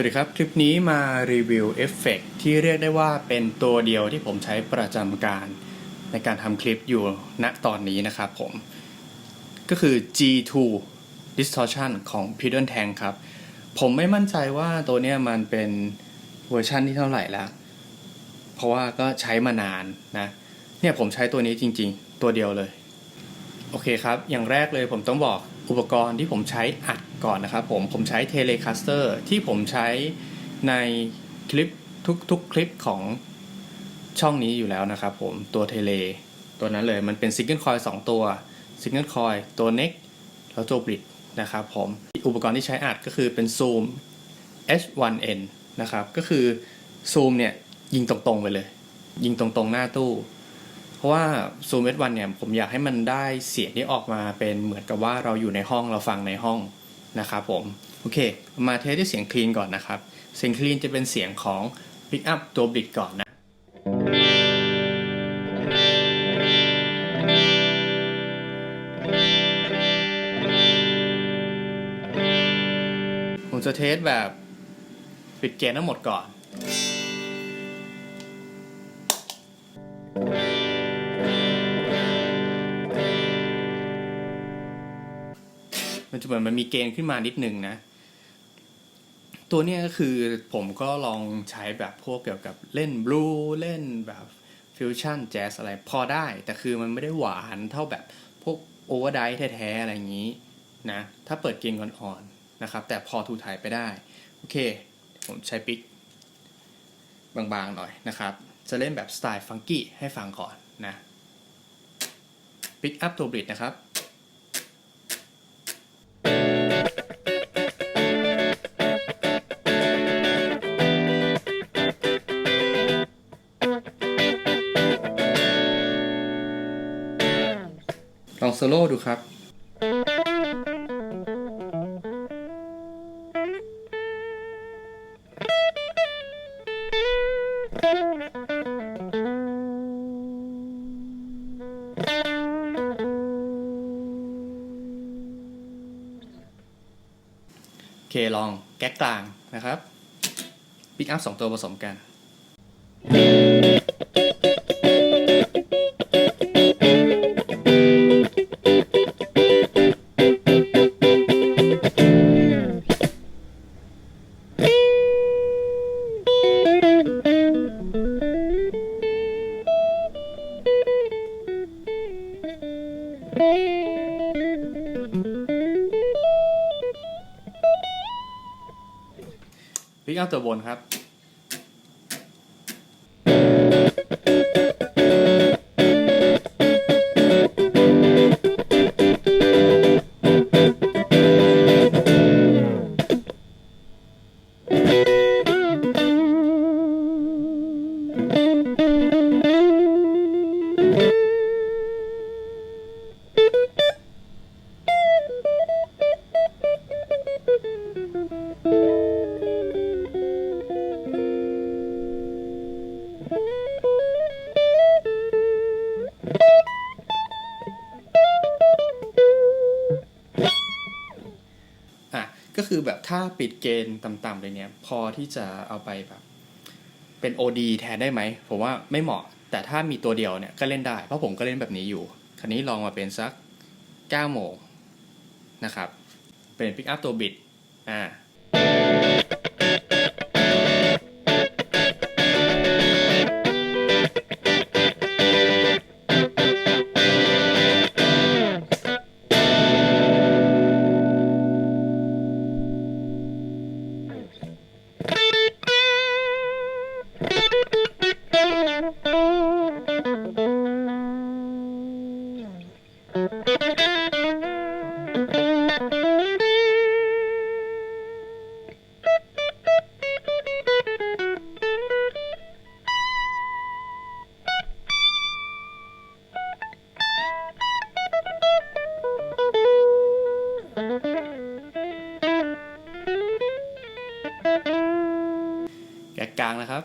วัสดีครับ คลิปนี้มารีวิวเอฟเฟกต์ที่เรียกได้ว่าเป็นตัวเดียวที่ผมใช้ประจำการ ในการทำคลิปอยู่ณตอนนี้นะครับผม ก็คือ G2 Distortion ของ p i d d l e Tank ครับ ผมไม่มั่นใจว่าตัวเนี้ยมันเป็นเวอร์ชันที่เท่าไหร่แล้ว เพราะว่าก็ใช้มานานนะ เนี่ยผมใช้ตัวนี้จริงๆ ตัวเดียวเลย โอเคครับ อย่างแรกเลยผมต้องบอกอุปกรณ์ที่ผมใช้อัด ก่อนนะครับผมผมใช้ Telecaster ที่ผมใช้ในคลิปทุกๆคลิปของช่องนี้อยู่แล้วนะครับผมตัวเทเลตัวนั้นเลยมันเป็น Single Coil 2ตัว Single Coil ตัว Neck แล้วตัว Bridge นะครับผมอุปกรณ์ที่ใช้อัดก็คือเป็น Zoom H1n นะครับก็คือ Zoom เนี่ยยิงตรงๆไปเลย ยิงตรงๆหน้าตู้ เพราะว่า Zoom S1 เนี่ยผมอยากให้มันได้เสียงที่ออกมาเป็นเหมือนกับว่าเราอยู่ในห้องเราฟังในห้อง นะครับผม โอเค มาเทสที่เสียงคลีนก่อนนะครับ เสียงคลีนจะเป็นเสียงของพิกอัพตัวบิดก่อนนะผมจะเทสแบบปิดเกณฑ์ทั้งหมดก่อน มันจะเหมือนมันมีเกณฑ์ขึ้นมานิดนึงนะ ตัวเนี้ยก็คือผมก็ลองใช้แบบพวกเกี่ยวกับเล่นบลูเล่นแบบฟิวชั่นแจ๊สอะไรพอได้ แต่คือมันไม่ได้หวานเท่าแบบพวกโอเวอร์ไดแท้ๆอะไรอย่างนี้นะถ้าเปิดเกณฑ์อ่อนๆนะครับ แต่พอทูถ่ายไปได้ โอเค ผมใช้ปิกบางๆหน่อยนะครับ จะเล่นแบบสไตล์ฟังกี้ให้ฟังก่อนนะปิกอัพตัวบริดนะครับ โซโล่ดูครับโอเคลองแก๊กกลางนะครับปิกอัพสองตัวผสมกัน คือแบบถ้าปิดเกณฑ์ต่ำๆเลยเนี่ย พอที่จะเอาไปแบบเป็น OD แทนได้ไหมผมว่าไม่เหมาะ แต่ถ้ามีตัวเดียวเนี่ยก็เล่นได้ เพราะผมก็เล่นแบบนี้อยู่ คราวนี้ลองมาเป็นสัก9โมงนะครับ เป็นปิกอัพตัวบิดอ่า แกะกลางนะครับ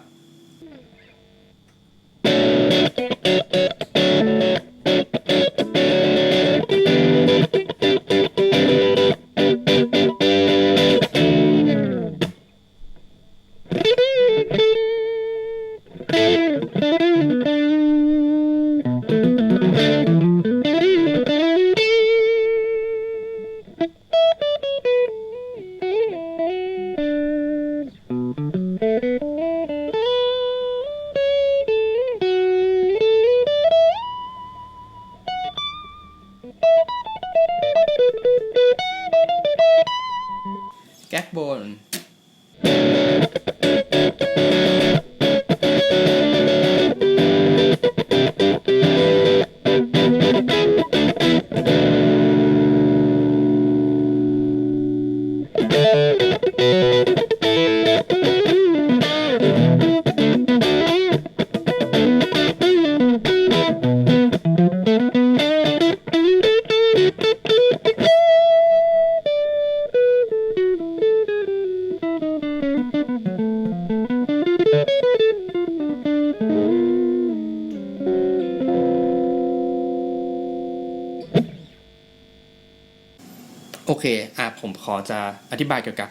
ขอจะอธิบายเกี่ยวกับ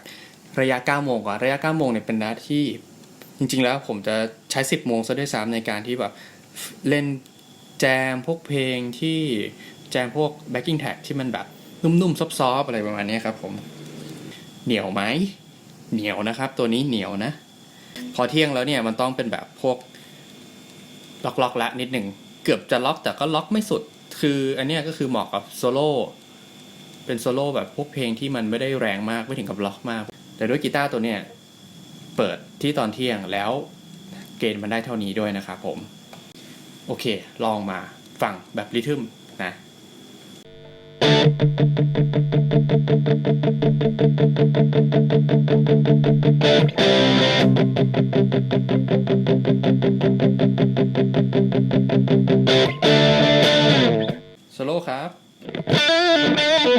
ระยะ 9 โมงก่อนระยะ 9 โมงเนี่ยเป็นระยะที่จริง ๆ แล้วผมจะใช้ 10 โมงซะด้วยซ้ำในการที่แบบเล่นแจมพวกเพลงที่แจมพวก backing track ที่มันแบบนุ่มๆ ซอฟๆอะไรประมาณนี้ครับผม เหนียวไหมเหนียวนะครับ ตัวนี้เหนียวนะ พอเที่ยงแล้วเนี่ยมันต้องเป็นแบบพวกล็อกล็อกๆละนิดหนึ่งเกือบจะล็อกแต่ก็ล็อกไม่สุด คืออันนี้ก็คือเหมาะกับโซโล่ เป็นโซโล่แบบพวกเพลงที่มันไม่ได้แรงมากไม่ถึงกับล็อกมาก แต่ด้วยกีตาร์ตัวเนี้ยเปิดที่ตอนเที่ยงแล้วเกณฑ์มันได้เท่านี้ด้วยนะครับผม โอเค ลองมาฟังแบบริทึมนะโซโล่ครับ นะ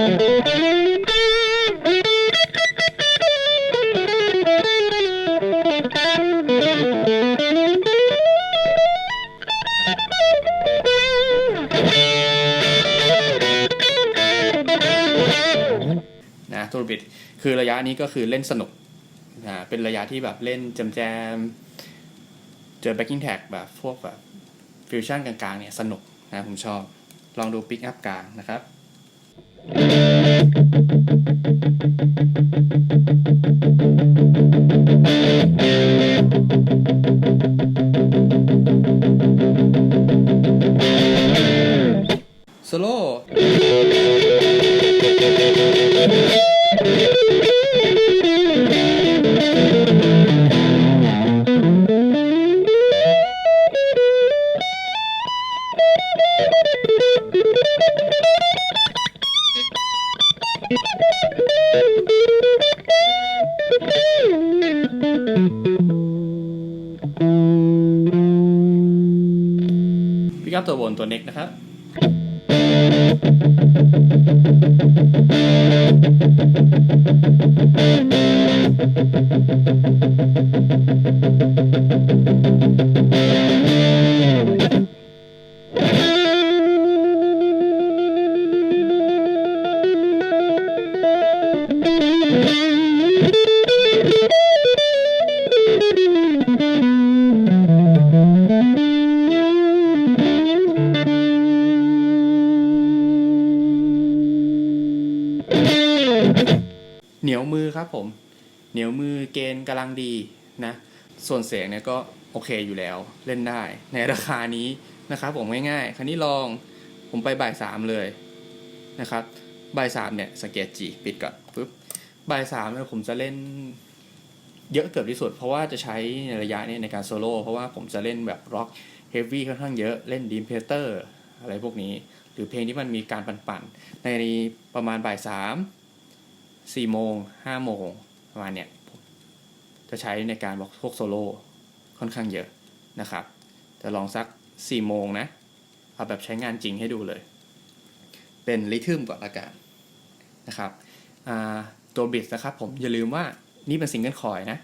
ตัวบิดคือระยะนี้ก็คือเล่นสนุกนะเป็นระยะที่แบบเล่นจมแจม เจอ backing tag แบบพวกแบบฟิวชั่นกลางๆเนี่ยสนุกนะผมชอบ ลองดูปิกอัพกลางนะครับ โครับตัวบนตัวเน็กนะครับ เหนียวมือครับผม เหนียวมือเกณฑ์กำลังดีนะ ส่วนเสียงเนี่ยก็โอเคอยู่แล้วเล่นได้ในราคานี้นะครับผมง่ายๆ คราวนี้ลองผมไปบ่ายสามเลยนะครับบ่ายสามเนี่ยสังเกตจีปิดก่อนปุ๊บบ่ายสามเนี่ยผมจะเล่นเยอะเกือบที่สุด เพราะว่าจะใช้ในระยะนี้ในการโซโล่เพราะว่าผมจะเล่นแบบร็อกเฮฟวี่ค่อนข้างเยอะเล่นดีมเพเตอร์อะไรพวกนี้ หรือเพลงที่มันมีการปั่นๆในประมาณบ่ายสาม สี่โมงห้าโมงประมาณเนี้ยจะใช้ในการบอกพวกโซโล่ค่อนข้างเยอะนะครับจะลองสักสี่โมงนะเอาแบบใช้งานจริงให้ดูเลย เป็นริทึมก่อนละกันนะครับตัวบิดนะครับผมอย่าลืมว่านี่เป็นซิงเกิลคอยนะ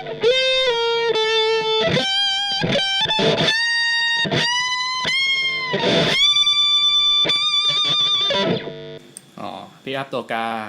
อ๋อ พี่อัพตัวกลาง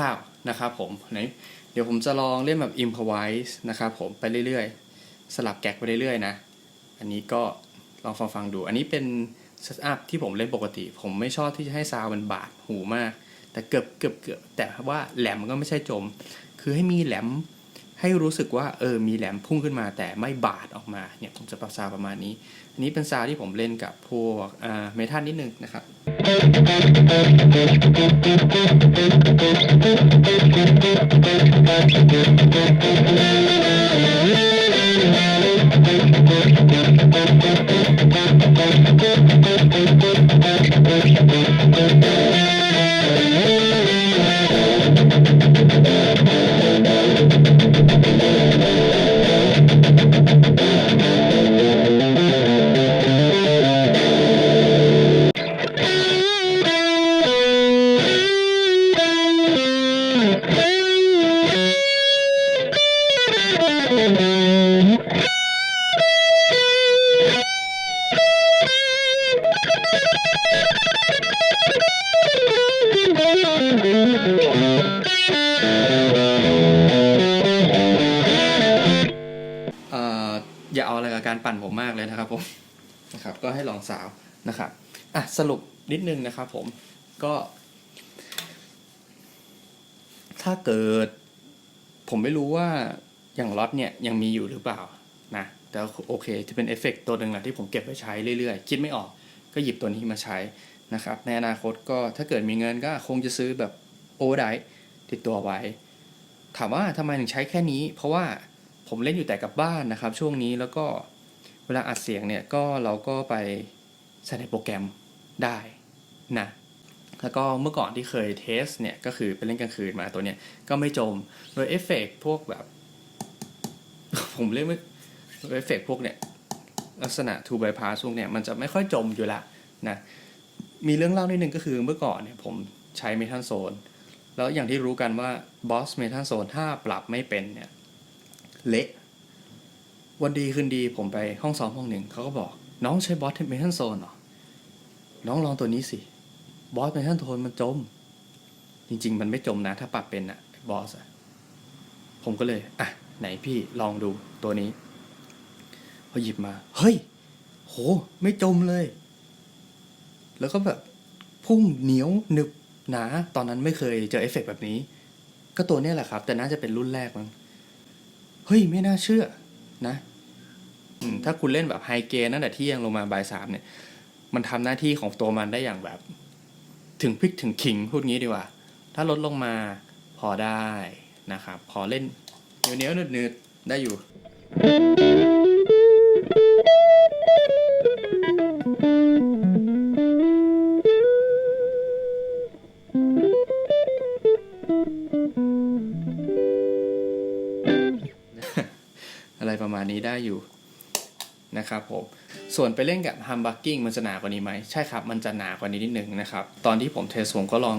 ร่าวๆนะครับผมไหนเดี๋ยวผมจะลองเล่นแบบ improvise นะครับผมไปเรื่อยๆ สลับแก๊กไปเรื่อยๆนะ อันนี้ก็ลองฟังฟังๆดู อันนี้เป็นเซตอัพที่ผมเล่นปกติ ผมไม่ชอบที่จะให้ซาวมันบาดหูมาก แต่เกือบเกือบเกือบแต่ว่าแหลมมันก็ไม่ใช่จม คือให้มีแหลม ให้รู้สึกว่าเออมีแหลมพุ่งขึ้นมาแต่ไม่บาดออกมาเนี่ยผมจะประซาประมาณนี้ อันนี้เป็นซาที่ผมเล่นกับพวกอ่าเมทัลนิดนึงนะครับเก็ให้ลองสาวนะครับอะสรุปนิดนึงนะครับผมก็ ถ้าเกิด ผมไม่รู้ว่าอย่างล็อตเนี่ยยังมีอยู่หรือเปล่านะแต่โอเคจะเป็นเอฟเฟกต์ตัวหนึ่งแหละที่ผมเก็บไว้ใช้เรื่อยๆ คิดไม่ออกก็หยิบตัวนี้มาใช้นะครับในอนาคตก็ถ้าเกิดมีเงินก็คงจะซื้อแบบโอเวอร์ไดติดตัวไว้ ถามว่าทำไมถึงใช้แค่นี้ เพราะว่าผมเล่นอยู่แต่กับบ้านนะครับ ช่วงนี้แล้วก็ เวลาอัดเสียงเนี่ยก็เราก็ไปใส่ในโปรแกรมได้นะแล้วก็เมื่อก่อนที่เคยเทสเนี่ยก็คือไปเล่นกลางคืนมาตัวเนี้ยก็ไม่จมโดยเอฟเฟกต์พวกแบบ ผมเล่นไม่โดยเอฟเฟกต์พวกเนี่ยลักษณะ two bypass พวกเนี่ยมันจะไม่ค่อยจมอยู่ละนะมีเรื่องเล่านิดนึงก็คือเมื่อก่อนเนี่ยผมใช้เมทัลโซนแล้วอย่างที่รู้กันว่าบอสเมทัลโซนถ้าปรับไม่เป็นเนี่ยเละ วันดีคืนดีผมไปห้องซ้อมห้องหนึ่งเขาก็บอก น้องใช้บอสเทมทัลโซนเหรอ น้องลองตัวนี้สิ บอสเมทัลโซนมันจม จริง ๆ มันไม่จมนะ ถ้าปรับเป็นอะบอสอะผมก็เลย อะ ไหนพี่ลองดูตัวนี้ พอหยิบมา เฮ้ย โห ไม่จมเลย แล้วก็แบบ พุ่งเหนียวหนึบหนา ตอนนั้นไม่เคยเจอเอฟเฟกต์แบบนี้ ก็ตัวนี้แหละครับ แต่น่าจะเป็นรุ่นแรกมั้ง เฮ้ย ไม่น่าเชื่อ นะอืมถ้าคุณเล่นแบบไฮเกนตั้งแต่เที่ยงลงมาบ่ายสามเนี่ย มันทำหน้าที่ของตัวมันได้อย่างแบบ ถึงพริกถึงขิงพูดงี้ดีกว่า ถ้าลดลงมาพอได้นะครับ พอเล่นเหนียวๆนืดๆได้อยู่ มาณนี้ได้อยู่นะครับผมส่วนไปเล่นกับฮัมบักกิ้งมันจะหนากว่านี้ไหมใช่ครับ มันจะหนากว่านี้นิดนึงนะครับ ตอนที่ผมเทสผมก็ลอง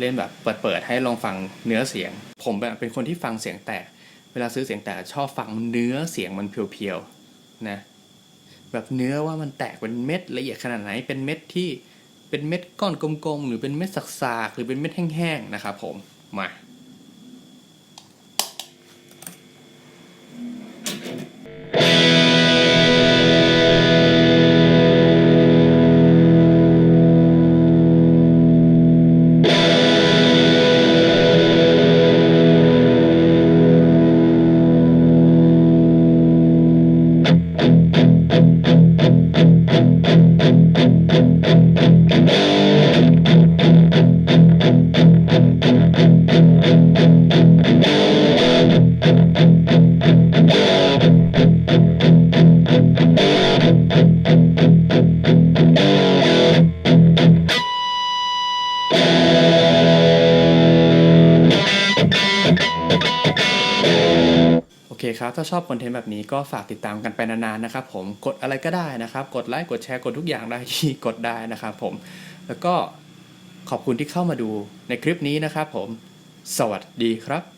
เล่นแบบเปิดๆให้ลองฟังเนื้อเสียง ผมแบบเป็นคนที่ฟังเสียงแตก เวลาซื้อเสียงแตกชอบฟังเนื้อเสียงมันเพียวๆนะแบบเนื้อว่ามันแตกเป็นเม็ดละเอียดขนาดไหนเป็นเม็ดที่เป็นเม็ดก้อนกลมๆหรือเป็นเม็ดสักๆหรือเป็นเม็ดแห้งๆนะครับผมมา ถ้าชอบคอนเทนต์แบบนี้ก็ฝากติดตามกันไปนานๆนะครับผมกดอะไรก็ได้นะครับ กดไลค์กดแชร์กดทุกอย่างได้ที่กดได้นะครับผมแล้วก็ขอบคุณที่เข้ามาดูในคลิปนี้นะครับผม สวัสดีครับ